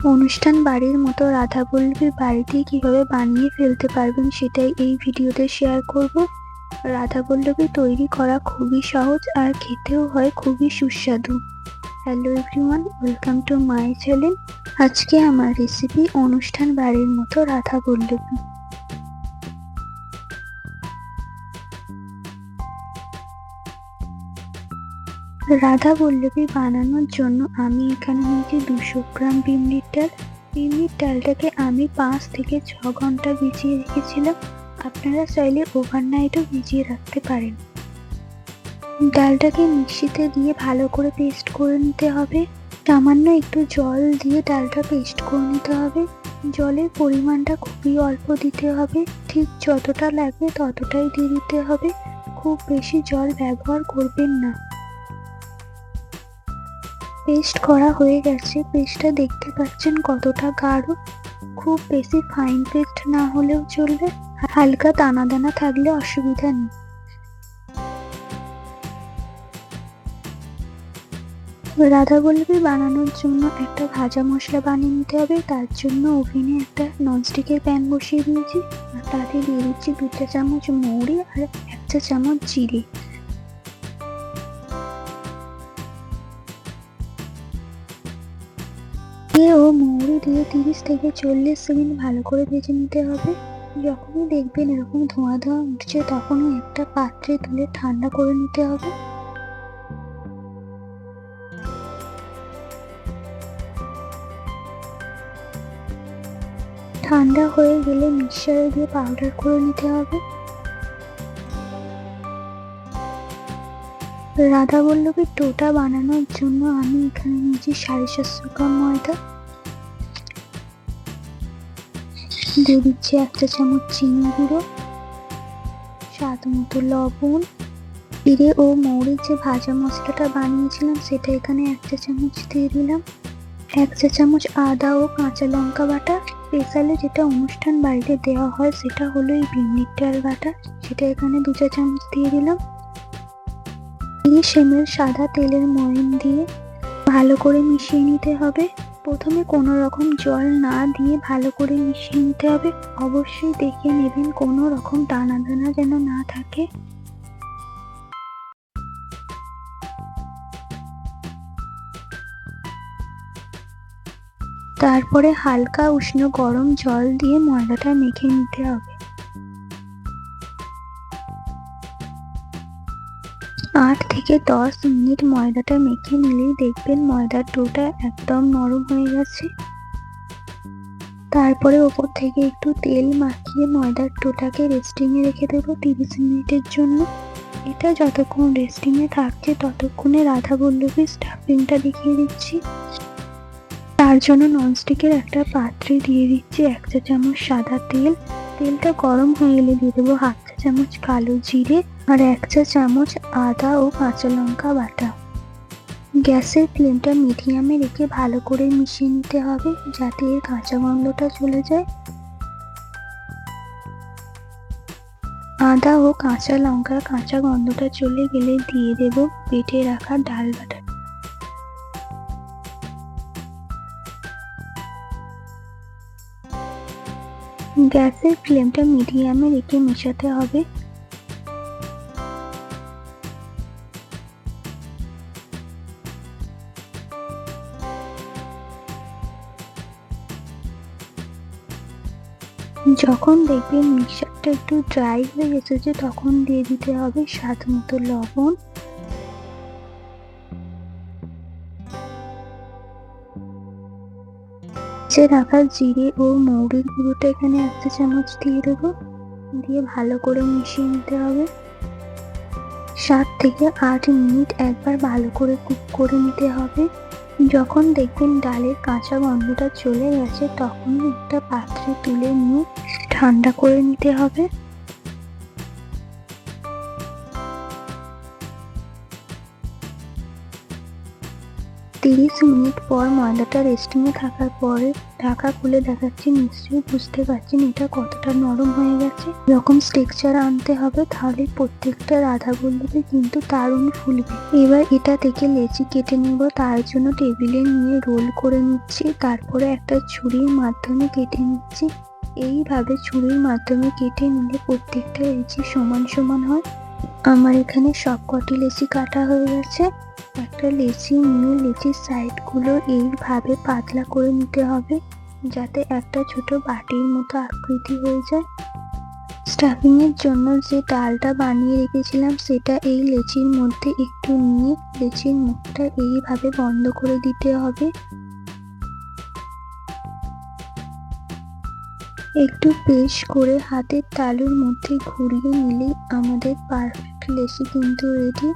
অনুষ্ঠান বাড়ির মতো রাধা বল্লভীর বাড়িতে কীভাবে বানিয়ে ফেলতে পারবেন সেটাই এই ভিডিওতে শেয়ার করব। রাধা বল্লভী তৈরি করা খুবই সহজ আর খেতেও হয় খুবই সুস্বাদু। Hello everyone welcome to my channel আজকে আমার রেসিপি অনুষ্ঠান বাড়ির মতো রাধাবল্লভী রাধা বল্লভী বানানোর জন্য আমি এখানে নিয়েছি দুশো গ্রাম বিমলির ডাল। বিমলির ডালটাকে আমি পাঁচ থেকে ছ ঘণ্টা ভিজিয়ে রেখেছিলাম। আপনারা চাইলে ওভারনাইটও ভিজিয়ে রাখতে পারেন। ডালটাকে মিক্সিতে দিয়ে ভালো করে পেস্ট করে নিতে হবে। সামান্য একটু জল দিয়ে ডালটা পেস্ট করে নিতে হবে। জলের পরিমাণটা খুবই অল্প দিতে হবে। ঠিক যতটা লাগবে ততটাই দিয়ে দিতে হবে। খুব বেশি জল ব্যবহার করবেন না। পেস্ট করা হয়ে গেছে। পেস্টটা দেখতে পাচ্ছেন কতটা গাঢ়। খুব বেশি ফাইন পেস্ট না হলেও চলবে। হালকা দানা দানা থাকলে অসুবিধা নেই। রাধা বল্লভী বানানোর জন্য একটা ভাজা মশলা বানিয়ে নিতে হবে। তার জন্য ওভেনে একটা ননস্টিকের প্যান বসিয়ে দিয়েছি। আর তাতে দিয়ে দিচ্ছি দু চা চামচ মৌরি আর এক চা চামচ জিরে। দিয়ে ও মৌরি দিয়ে তিরিশ থেকে চল্লিশ সেকেন্ড ভালো করে ভেজে নিতে হবে। যখনই দেখবেন এরকম ধোঁয়া ধোঁয়া উঠছে, তখনই একটা পাত্রে তুলে ঠান্ডা করে নিতে হবে। ঠান্ডা হয়ে গেলে মিক্সারে দিয়ে পাউডার করে নিতে হবে। রাধা বল্লভীর টোটা বানানোর জন্য আমি এখানে নিয়েছি সাড়ে সাতশো গ্রাম ময়দা। দিয়ে দিচ্ছি এক চা চামচ চিনি গুঁড়ো, স্বাদ মতো লবণ, জিরে ও মৌরির যে ভাজা মশলাটা বানিয়েছিলাম সেটা এখানে এক চা চামচ দিয়ে দিলাম। এক চা চামচ আদা ও কাঁচা লঙ্কা বাটা, স্পেশালি যেটা অনুষ্ঠান বাড়িতে দেওয়া হয় সেটা হলো এই বিমলির ডাল বাটা, সেটা এখানে দু চা চামচ দিয়ে দিলাম। তিরিশ এমএল সাদা তেলের ময়ন দিয়ে ভালো করে মিশিয়ে নিতে হবে। প্রথমে কোনো রকম জল না দিয়ে ভালো করে মিশিয়ে নিতে হবে। অবশ্যই দেখে নেবেন কোনো রকম দানা দানা যেন না থাকে। তারপরে হালকা উষ্ণ গরম জল দিয়ে ময়দাটা মেখে নিতে হবে। আট থেকে দশ মিনিট ময়দাটা মেখে নিলেই দেখবেন ময়দার ডোটা একদম নরম হয়ে গেছে। তারপরে ওপর থেকে একটু তেল মাখিয়ে ময়দার ডোটাকে রেস্টিংয়ে রেখে দেবো তিরিশ মিনিটের জন্য। এটা যতক্ষণ রেস্টিংয়ে থাকছে ততক্ষণে রাধা বল্লভী স্টাফিংটা দেখিয়ে দিচ্ছি। তার জন্য ননস্টিকের একটা পাত্রে দিয়ে দিচ্ছি এক চা চামচ সাদা তেল। তেলটা গরম হয়ে এলে দিয়ে দেবো হাফ চা চামচ কালো জিরে। আর এক চা চামচ আদা ও কাঁচা লঙ্কা বাটা। গ্যাসের ফ্লেমটা মিডিয়ামে রেখে ভালো করে মিশিয়ে নিতে হবে যাতে এর কাঁচা গন্ধটা চলে যায়। আদা ও কাঁচা লঙ্কার কাঁচা গন্ধটা চলে গেলে দিয়ে দেব বেটে রাখা ডাল বাটা। গ্যাসের ফ্লেমটা মিডিয়ামে রেখে মেশাতে হবে যখন দেখবেন মিক্সারটা একটু ড্রাই হয়ে এসেছে তখন দিয়ে দিতে হবে স্বাদ মতো লবণ। যে রাখা জিরে ও মৌরির গুঁড়োটা এখানে একটা চামচ দিয়ে দেবো। দিয়ে ভালো করে মিশিয়ে নিতে হবে। সাত থেকে আট মিনিট একবার ভালো করে কুক করে নিতে হবে। যখন দেখবেন ডালের কাঁচা গন্ধটা চলে গেছে, তখন একটা পাত্রে তুলে নিয়ে ঠান্ডা করে নিতে হবে। তিরিশ মিনিট পর ময়দাটা রেস্টিংয়ে থাকার পরে ঢাকা খুলে দেখাচ্ছি, নিশ্চয়ই বুঝতে পারছেন এটা কতটা নরম হয়ে গেছে। এরকম স্ট্রেকচার আনতে হবে, তাহলে প্রত্যেকটা রাধা বল্লভে কিন্তু দারুণ ফুলবে। এবার এটা থেকে লেচি কেটে নেব, তার জন্য টেবিলে নিয়ে রোল করে নিচ্ছি, তারপরে একটা ছুরির মাধ্যমে কেটে নিচ্ছি। এইভাবে ছুরির মাধ্যমে কেটে নিলে প্রত্যেকটা লেচি সমান সমান হয়। আমার এখানে সব কটি লেচি কাটা হয়ে গেছে। একটা লেচি নিয়ে লেচির সাইডগুলো এইভাবে পাতলা করে নিতে হবে, যাতে একটা ছোট বাটির মতো আকৃতি হয়ে যায়। স্টাফিংয়ের জন্য যে ডালটা বানিয়ে রেখেছিলাম, সেটা এই লেচির মধ্যে একটু নিয়ে লেচির মুখটা এইভাবে বন্ধ করে দিতে হবে। একটু পেশ করে হাতের তালুর মধ্যে ঘুরিয়ে নিলেই আমাদের পারফেক্ট লেসি কিন্তু রেডি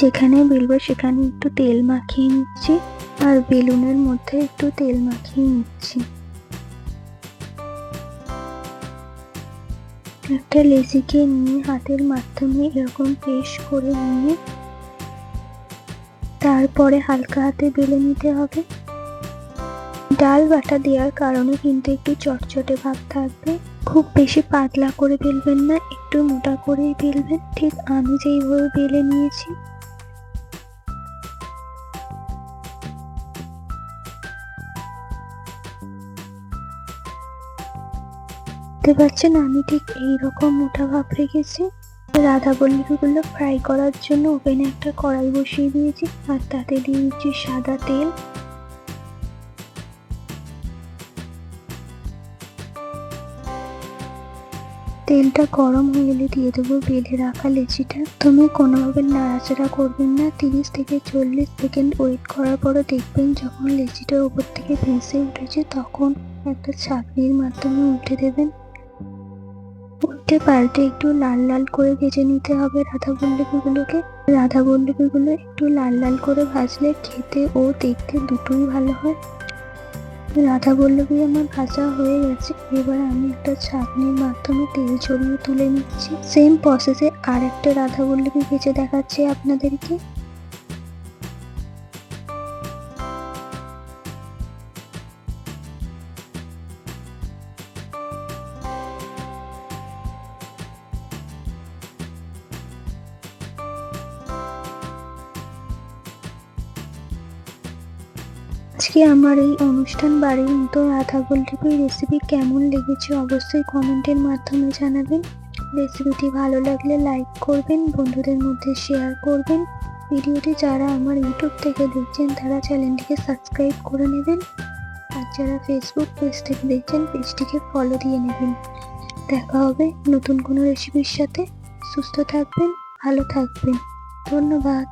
যেখানে বেলবো সেখানে একটু তেল মাখিয়ে নিচ্ছি আর বেলুনের মধ্যে একটু তেল মাখিয়ে নিচ্ছি। একটা লেচিকে নিয়ে হাতের মাধ্যমে এরকম পেশ করে নিয়ে তারপরে হালকা হাতে বেলে নিতে হবে। ডাল বাটা দেওয়ার কারণে কিন্তু একটু চটচটে ভাব থাকবে। খুব বেশি পাতলা করে বেলবেন না, একটু মোটা করেই বেলবেন। ঠিক আমি যেইভাবে বেলে নিয়েছি। দেখতে পাচ্ছেন, আমি ঠিক এইরকম মোটা ভাব রেখেছি। রাধা বল্লভীগুলো ফ্রাই করার জন্য ওভেনে একটা কড়াই বসিয়ে দিয়েছি, আর তাতে দিয়ে দিচ্ছি সাদা তেল। তেলটা গরম হয়ে গেলে দিয়ে দেবো, বেলে রাখা লেচিটা। তুমি কোনোভাবে নাড়াচাড়া করবেন না, তিরিশ থেকে চল্লিশ সেকেন্ড ওয়েট করার পরে দেখবেন যখন লেচিটার উপর থেকে ভেসে উঠেছে, তখন একটা ছাঁকনির মাধ্যমে উঠে দেবেন। উল্টে পাল্টে একটু লাল লাল করে ভেজে নিতে হবে রাধা বল্লভীগুলোকে। রাধা বল্লভীগুলো একটু লাল লাল করে ভাজলে খেতে ও দেখতে দুটোই ভালো হয়। রাধা বল্লভী আমার ভাজা হয়ে গেছে। এবার আমি একটা ছাঁকনির মাধ্যমে তেল ছড়িয়ে তুলে নিচ্ছি। সেম প্রসেসে আর একটা রাধা বল্লভী ভেজে দেখাচ্ছি আপনাদেরকে? আজকে আমার এই অনুষ্ঠান বাড়ির মতো রাধা বল্লভীর রেসিপি কেমন লেগেছে অবশ্যই কমেন্টের মাধ্যমে জানাবেন। রেসিপিটি ভালো লাগলে লাইক করবেন, বন্ধুদের মধ্যে শেয়ার করবেন। ভিডিওটি যারা আমার ইউটিউব থেকে দেখছেন, তারা চ্যানেলটিকে সাবস্ক্রাইব করে নেবেন। আর যারা ফেসবুক পেজ থেকে দেখছেন পেজটিকে ফলো দিয়ে নেবেন। দেখা হবে নতুন কোনো রেসিপির সাথে। সুস্থ থাকবেন, ভালো থাকবেন। ধন্যবাদ।